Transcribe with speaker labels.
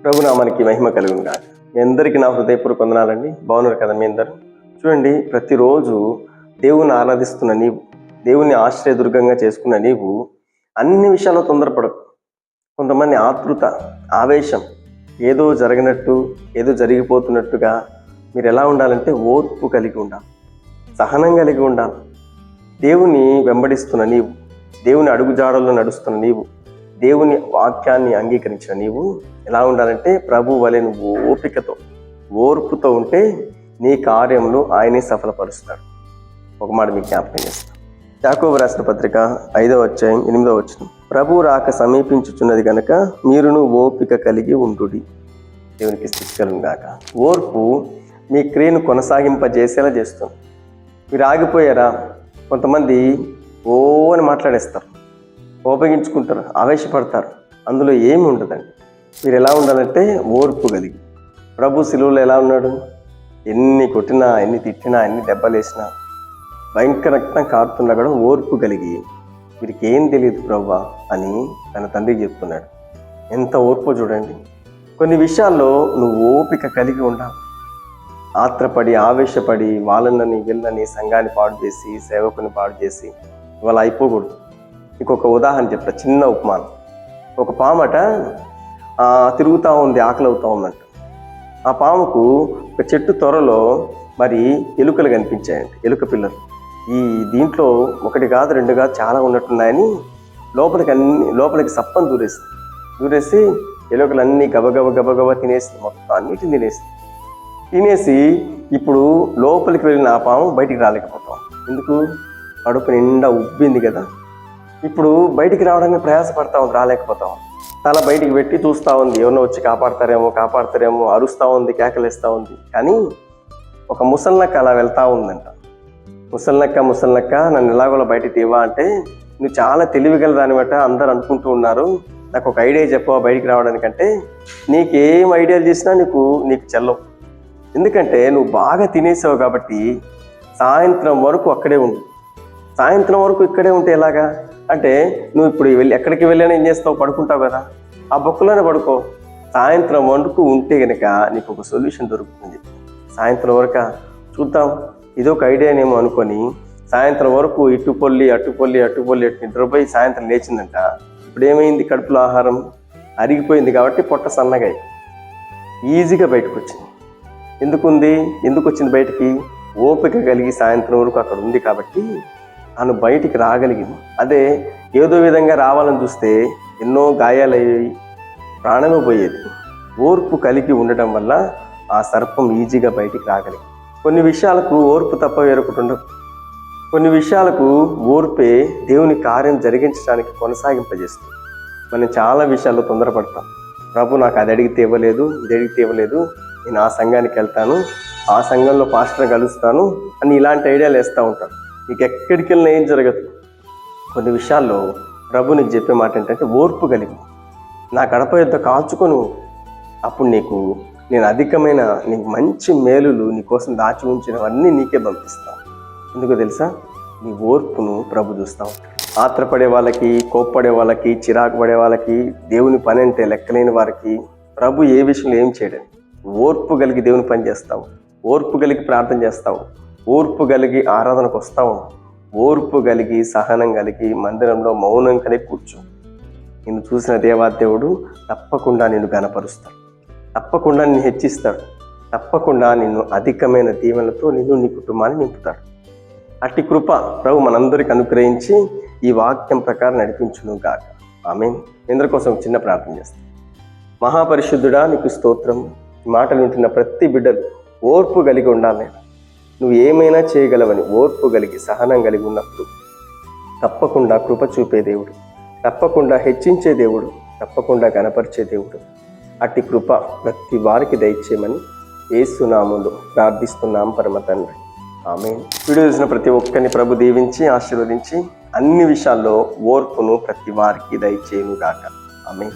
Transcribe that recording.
Speaker 1: ప్రభునామానికి మహిమ కలుగును కాక మీ అందరికీ నా హృదయపూర్వక వందనాలండి. బాగున్నారు కదా మీ అందరూ? చూడండి ప్రతిరోజు దేవుని ఆరాధిస్తున్న నీవు దేవుని ఆశ్రయదుర్గంగా చేసుకున్న నీవు అన్ని విషయాల్లో తొందరపడకు. కొంతమంది ఆతృత ఆవేశం ఏదో జరిగినట్టు ఏదో జరిగిపోతున్నట్టుగా మీరు ఎలా ఉండాలంటే ఓర్పు కలిగి ఉండాలి. సహనం కలిగి ఉండాలి. దేవుని వెంబడిస్తున్న నీవు దేవుని అడుగుజాడల్లో నడుస్తున్న నీవు దేవుని వాక్యాన్ని అంగీకరించిన నీవు ఎలా ఉండాలంటే ప్రభు వలె నువ్వు ఓపికతో ఓర్పుతో ఉంటే నీ కార్యములు ఆయనే సఫలపరుస్తాడు ఒక మాట మీకు జ్ఞాపకం చేస్తాను యాకోబు రాసిన పత్రిక ఐదవ అధ్యాయం ఎనిమిదవ వచ్చిన ప్రభు రాక సమీపించుచున్నది కనుక మీరును ఓపిక కలిగి ఉండుడి. దేవునికి స్థితి గాక. ఓర్పు మీ క్రియను కొనసాగింపజేసేలా చేస్తుంది. మీరు ఆగిపోయారా? కొంతమంది ఓ అని మాట్లాడేస్తారు. ఉపయోగించుకుంటారు ఆవేశపడతారు. అందులో ఏమి ఉండదండి. మీరు ఎలా ఉండాలంటే ఓర్పు కలిగి. ప్రభు శిలువలో ఎలా ఉన్నాడు? ఎన్ని కొట్టినా ఎన్ని తిట్టినా ఎన్ని దెబ్బలేసినా భయంకర రక్తం కారుతున్నా కూడా ఓర్పు కలిగి వీరికి ఏం తెలియదు ప్రభా అని తన తండ్రికి చెప్తున్నాడు. ఎంత ఓర్పు చూడండి. కొన్ని విషయాల్లో నువ్వు ఓపిక కలిగి ఉండాలి. ఆత్రపడి ఆవేశపడి వాళ్ళని వీళ్ళని సంఘాన్ని పాడు చేసి సేవకుని పాడు చేసి ఇవాళ అయిపోకూడదు. ఇంకొక ఉదాహరణ చెప్తా చిన్న ఉపమానం. ఒక పామట తిరుగుతూ ఉంది ఆకలి అవుతూ ఉందంట. ఆ పాముకు ఒక చెట్టు త్వరలో మరి ఎలుకలు కనిపించాయండి ఎలుక పిల్లలు. ఈ దీంట్లో ఒకటి కాదు రెండు కాదు చాలా ఉన్నట్టున్నాయని లోపలికి అన్ని లోపలికి సప్పని దూరేసి దూరేసి ఎలుకలన్నీ గబగబ గబగబ తినేసి మొత్తం అన్నిటిని తినేసి తినేసి ఇప్పుడు లోపలికి వెళ్ళిన ఆ పాము బయటికి రాలేకపోతాం ఎందుకు? కడుపు నిండా ఉబ్బింది కదా. ఇప్పుడు బయటికి రావడానికి ప్రయాసపడతా ఉంది రాలేకపోతాం తల బయటికి పెట్టి చూస్తూ ఉంది ఎవరినో వచ్చి కాపాడతారేమో కాపాడతారేమో అరుస్తూ ఉంది కేకలేస్తూ ఉంది. కానీ ఒక ముసల్నక్క అలా వెళ్తూ ఉందంట. ముసలినక్క ముసలినక్క నన్ను ఎలాగోలా బయటికి తీవా అంటే నువ్వు చాలా తెలివిగల దానివట అందరు అనుకుంటూ ఉన్నారు. నాకు ఒక ఐడియా చెప్పవా బయటికి రావడానికంటే? నీకు ఏం ఐడియాలు చేసినా నీకు నీకు చెల్లవు. ఎందుకంటే నువ్వు బాగా తినేసావు కాబట్టి సాయంత్రం వరకు అక్కడే ఉండు. సాయంత్రం వరకు ఇక్కడే ఉంటే ఎలాగా? అంటే నువ్వు ఇప్పుడు వెళ్ళి ఎక్కడికి వెళ్ళినా ఏం చేస్తావు? పడుకుంటావు కదా. ఆ బొక్కలోనే పడుకో. సాయంత్రం వండుకు ఉంటే గనక నీకు ఒక సొల్యూషన్ దొరుకుతుంది. సాయంత్రం వరకు చూద్దాం. ఇదొక ఒక ఐడియానేమో అనుకొని సాయంత్రం వరకు ఇటు పొల్లి అటు పొల్లి అటు పొల్లి అటు నిద్రపోయి సాయంత్రం లేచిందంట. ఇప్పుడు ఏమైంది కడుపులో ఆహారం? అరిగిపోయింది కాబట్టి పొట్ట సన్నగాయి ఈజీగా బయటకు వచ్చింది ఎందుకుంది? ఎందుకు వచ్చింది బయటికి? ఓపిక కలిగి సాయంత్రం వరకు అక్కడ ఉంది కాబట్టి తను బయటికి రాగలిగింది. అదే ఏదో విధంగా రావాలని చూస్తే ఎన్నో గాయాలయ్యాయి ప్రాణమే పోయేది. ఓర్పు కలిగి ఉండటం వల్ల ఆ సర్పం ఈజీగా బయటికి రాగలిగింది. కొన్ని విషయాలకు ఓర్పు తప్ప వేరొకటి ఉండదు. కొన్ని విషయాలకు ఓర్పే దేవుని కార్యం జరిగించడానికి కొనసాగింపజేస్తుంది. మనం చాలా విషయాల్లో తొందరపడతాం. ప్రభు నాకు అది అడిగితే ఇవ్వలేదు ఇది అడిగితే ఇవ్వలేదు నేను ఆ సంఘానికి వెళ్తాను ఆ సంఘంలో పాస్టర్ కలుస్తాను అని ఇలాంటి ఐడియాలు వేస్తూ ఉంటాను నీకు ఎక్కడికి వెళ్ళినా ఏం జరగదు. కొన్ని విషయాల్లో ప్రభు నీకు చెప్పే మాట ఏంటంటే ఓర్పు కలిగి. నా గడప యుద్ధ కాల్చుకొని. అప్పుడు నీకు నేను అధికమైన నీకు మంచి మేలులు నీ కోసం దాచి ఉంచినవన్నీ నీకే పంపిస్తాను ఎందుకు తెలుసా? నీ ఓర్పును ప్రభు చూస్తూ. ఉంటాడు ఆత్రపడే వాళ్ళకి కోప్పడే వాళ్ళకి చిరాకు పడే వాళ్ళకి దేవుని పని అంటే లెక్కలేని వారికి ప్రభు ఏ విషయంలో ఏం చేయడం. ఓర్పు కలిగి దేవుని పని చేస్తావు. ఓర్పు కలిగి ప్రార్థన చేస్తావు. ఓర్పు కలిగి ఆరాధనకు వస్తావు ఓర్పు కలిగి సహనం కలిగి మందిరంలో మౌనం కలిగి కూర్చో. నిన్ను చూసిన దేవాదేవుడు తప్పకుండా నిన్ను గనపరుస్తాడు తప్పకుండా నిన్ను హెచ్చిస్తాడు. తప్పకుండా నిన్ను అధికమైన దీవెనలతో నిన్ను నీ కుటుంబాన్ని నింపుతాడు. అట్టి కృప ప్రభు మనందరికి అనుగ్రహించి ఈ వాక్యం ప్రకారం నడిపించును గాక. ఆమె ఇందరి కోసం చిన్న ప్రార్థన చేస్తాం. మహాపరిశుద్ధుడా నీకు స్తోత్రం. మాటలు వింటున్న ప్రతి బిడ్డలు ఓర్పు కలిగి ఉండాలి. నువ్వు ఏమైనా చేయగలవని ఓర్పు కలిగి సహనం కలిగి ఉన్నప్పుడు తప్పకుండా కృప చూపే దేవుడు తప్పకుండా హెచ్చించే దేవుడు తప్పకుండా గణపరిచే దేవుడు. అట్టి కృప ప్రతి వారికి దయచేయమని ఏసునాములు ప్రార్థిస్తున్నాం పరమ తండ్రి. ఆమె వీడియో చూసిన ప్రతి ఒక్కరిని ప్రభు దీవించి ఆశీర్వదించి అన్ని విషయాల్లో ఓర్పును ప్రతి వారికి దయచేయను గాక ఆమె